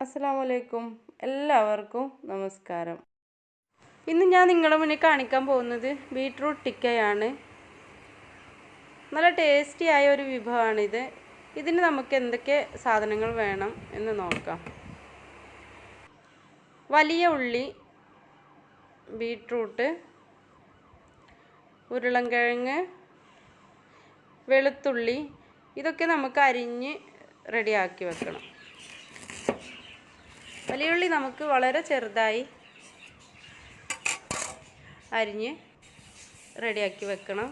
അസ്സാം എല്ലാവർക്കും നമസ്കാരം. ഇന്ന് ഞാൻ നിങ്ങളുടെ മുന്നിൽ കാണിക്കാൻ പോകുന്നത് ബീട്രൂട്ട് ടിക്കയാണ്. നല്ല ടേസ്റ്റിയായ ഒരു വിഭവമാണിത്. ഇതിന് നമുക്ക് എന്തൊക്കെ സാധനങ്ങൾ വേണം എന്ന് നോക്കാം. വലിയ ഉള്ളി ബീട്രൂട്ട് ഉരുളൻകിഴങ്ങ് വെളുത്തുള്ളി ഇതൊക്കെ നമുക്ക് അരിഞ്ഞ് റെഡിയാക്കി വെക്കണം. വലിയുള്ളി നമുക്ക് വളരെ ചെറുതായി അരിഞ്ഞ് റെഡിയാക്കി വെക്കണം.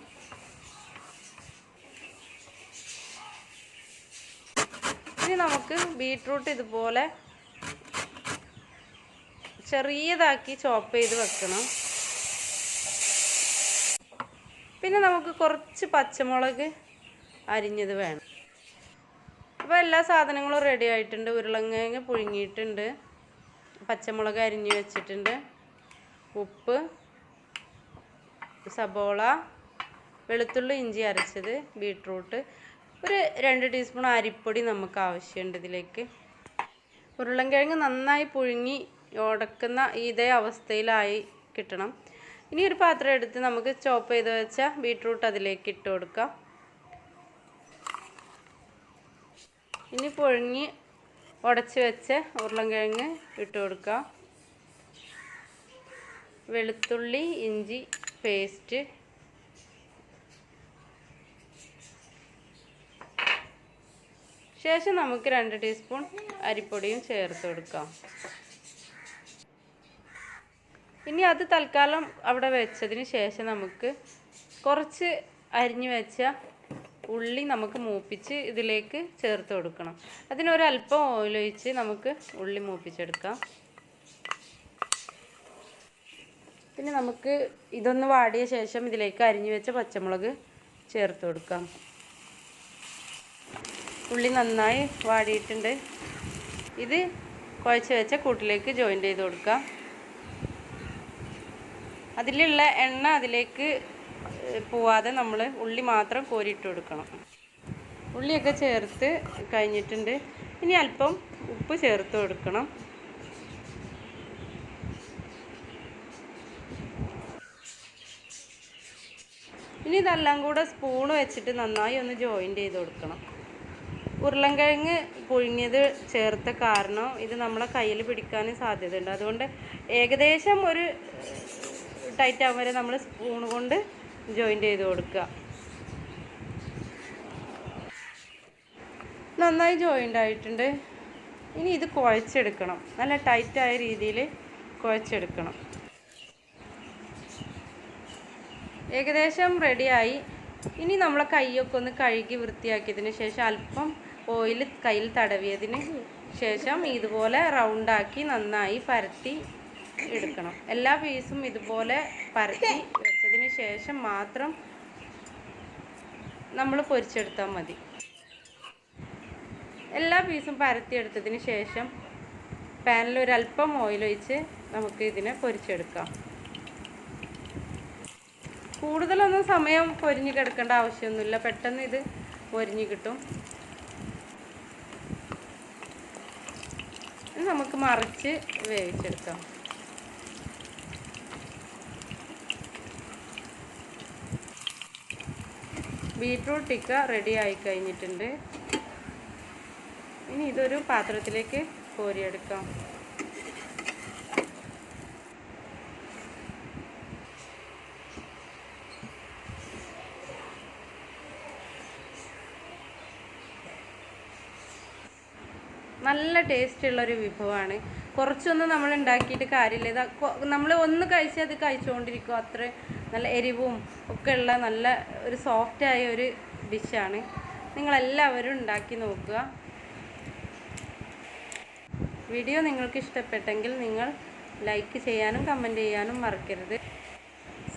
ഇനി നമുക്ക് ബീട്രൂട്ട് ഇതുപോലെ ചെറിയതാക്കി ചോപ്പ് ചെയ്ത് വെക്കണം. പിന്നെ നമുക്ക് കുറച്ച് പച്ചമുളക് അരിഞ്ഞത് വേണം. അപ്പോൾ എല്ലാ സാധനങ്ങളും റെഡി ആയിട്ടുണ്ട്. ഉരുളങ്ങ പുഴുങ്ങിയിട്ടുണ്ട്. പച്ചമുളക് അരിഞ്ഞ് വെച്ചിട്ടുണ്ട്. ഉപ്പ് സബോള വെളുത്തുള്ളി ഇഞ്ചി അരച്ചത് ബീട്രൂട്ട്. ഒരു രണ്ട് ടീസ്പൂൺ അരിപ്പൊടി നമുക്ക് ആവശ്യമുണ്ട് ഇതിലേക്ക്. ഉരുളൻകിഴങ്ങ് നന്നായി പുഴുങ്ങി ഉടക്കുന്ന ഇതേ അവസ്ഥയിലായി കിട്ടണം. ഇനി ഒരു പാത്രം എടുത്ത് നമുക്ക് ചോപ്പ് ചെയ്ത് വെച്ച ബീട്രൂട്ട് അതിലേക്ക് ഇട്ട് കൊടുക്കാം. ഇനി പുഴുങ്ങി ഉടച്ച് വെച്ച ഉരുളൻകിഴങ്ങ് ഇട്ട് കൊടുക്കുക വെളുത്തുള്ളി ഇഞ്ചി പേസ്റ്റ്. ശേഷം നമുക്ക് രണ്ട് ടീസ്പൂൺ അരിപ്പൊടിയും ചേർത്ത് കൊടുക്കാം. ഇനി അത് തൽക്കാലം അവിടെ വെച്ചതിന് ശേഷം നമുക്ക് കുറച്ച് അരിഞ്ഞു വെച്ച ഉള്ളി നമുക്ക് മൂപ്പിച്ച് ഇതിലേക്ക് ചേർത്ത് കൊടുക്കണം. അതിനൊരല്പം ഓയിലൊഴിച്ച് നമുക്ക് ഉള്ളി മൂപ്പിച്ചെടുക്കാം. പിന്നെ നമുക്ക് ഇതൊന്ന് വാടിയ ശേഷം ഇതിലേക്ക് അരിഞ്ഞു വെച്ച പച്ചമുളക് ചേർത്ത് കൊടുക്കാം. ഉള്ളി നന്നായി വാടിയിട്ടുണ്ട്. ഇത് കുഴച്ച് വെച്ച കൂട്ടിലേക്ക് ജോയിന്റ് ചെയ്ത് കൊടുക്കാം. അതിലുള്ള എണ്ണ അതിലേക്ക് പോവാതെ നമ്മൾ ഉള്ളി മാത്രം കോരിയിട്ട് കൊടുക്കണം. ഉള്ളിയൊക്കെ ചേർത്ത് കഴിഞ്ഞിട്ടുണ്ട്. ഇനി അല്പം ഉപ്പ് ചേർത്ത് കൊടുക്കണം. ഇനി ഇതെല്ലാം കൂടെ സ്പൂൺ വെച്ചിട്ട് നന്നായി ഒന്ന് ജോയിന്റ് ചെയ്ത് കൊടുക്കണം. ഉരുളൻകിഴങ്ങ് പുഴുങ്ങിയത് ചേർത്ത കാരണം ഇത് നമ്മളെ കയ്യിൽ പിടിക്കാനും സാധ്യതയുണ്ട്. അതുകൊണ്ട് ഏകദേശം ഒരു ടൈറ്റ് വരെ നമ്മൾ സ്പൂൺ കൊണ്ട് ജോയിന്റ് ചെയ്ത് കൊടുക്കുക. നന്നായി ജോയിന്റ് ആയിട്ടുണ്ട്. ഇനി ഇത് കുഴച്ചെടുക്കണം. നല്ല ടൈറ്റായ രീതിയിൽ കുഴച്ചെടുക്കണം. ഏകദേശം റെഡിയായി ഇനി നമ്മളെ കൈയൊക്കെ ഒന്ന് കഴുകി വൃത്തിയാക്കിയതിന് ശേഷം അല്പം ഓയിൽ കയ്യിൽ തടവിയതിന് ശേഷം ഇതുപോലെ റൗണ്ടാക്കി നന്നായി പരത്തി എടുക്കണം. എല്ലാ പീസും ഇതുപോലെ പരത്തി ശേഷം മാത്രം നമ്മൾ പൊരിച്ചെടുത്താൽ മതി. എല്ലാ പീസും പരത്തിയെടുത്തതിന് ശേഷം പാനിൽ ഒരല്പം ഓയിൽ ഒഴിച്ച് നമുക്ക് ഇതിനെ പൊരിച്ചെടുക്കാം. കൂടുതലൊന്നും സമയം പൊരിഞ്ഞ് കിടക്കേണ്ട ആവശ്യമൊന്നുമില്ല. പെട്ടെന്ന് ഇത് പൊരിഞ്ഞ് കിട്ടും. നമുക്ക് മറിച്ച് വേവിച്ചെടുക്കാം. ബീട്രൂട്ട് ടിക്ക റെഡി ആയി കഴിഞ്ഞിട്ടുണ്ട്. ഇനി ഇതൊരു പാത്രത്തിലേക്ക് കോരിയെടുക്കാം. നല്ല ടേസ്റ്റ് ഉള്ളൊരു വിഭവമാണ് കുറച്ചൊന്നും നമ്മൾ ഉണ്ടാക്കിയിട്ട് കാര്യമില്ല. ഇത് നമ്മൾ ഒന്ന് കഴിച്ചാൽ അത് കഴിച്ചുകൊണ്ടിരിക്കും അത്ര നല്ല എരിവും ഒക്കെ ഉള്ള നല്ല ഒരു സോഫ്റ്റായ ഒരു ഡിഷാണ് നിങ്ങളെല്ലാവരും ഉണ്ടാക്കി നോക്കുക. വീഡിയോ നിങ്ങൾക്ക് ഇഷ്ടപ്പെട്ടെങ്കിൽ നിങ്ങൾ ലൈക്ക് ചെയ്യാനും കമന്റ് ചെയ്യാനും മറക്കരുത്.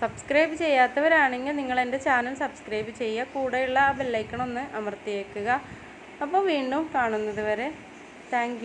സബ്സ്ക്രൈബ് ചെയ്യാത്തവരാണെങ്കിൽ നിങ്ങൾ എന്റെ ചാനൽ സബ്സ്ക്രൈബ് ചെയ്യുക. കൂടെയുള്ള ആ ബെല്ലൈക്കൺ ഒന്ന് അമർത്തിയേക്കുക. അപ്പോൾ വീണ്ടും കാണുന്നത് വരെ. താങ്ക്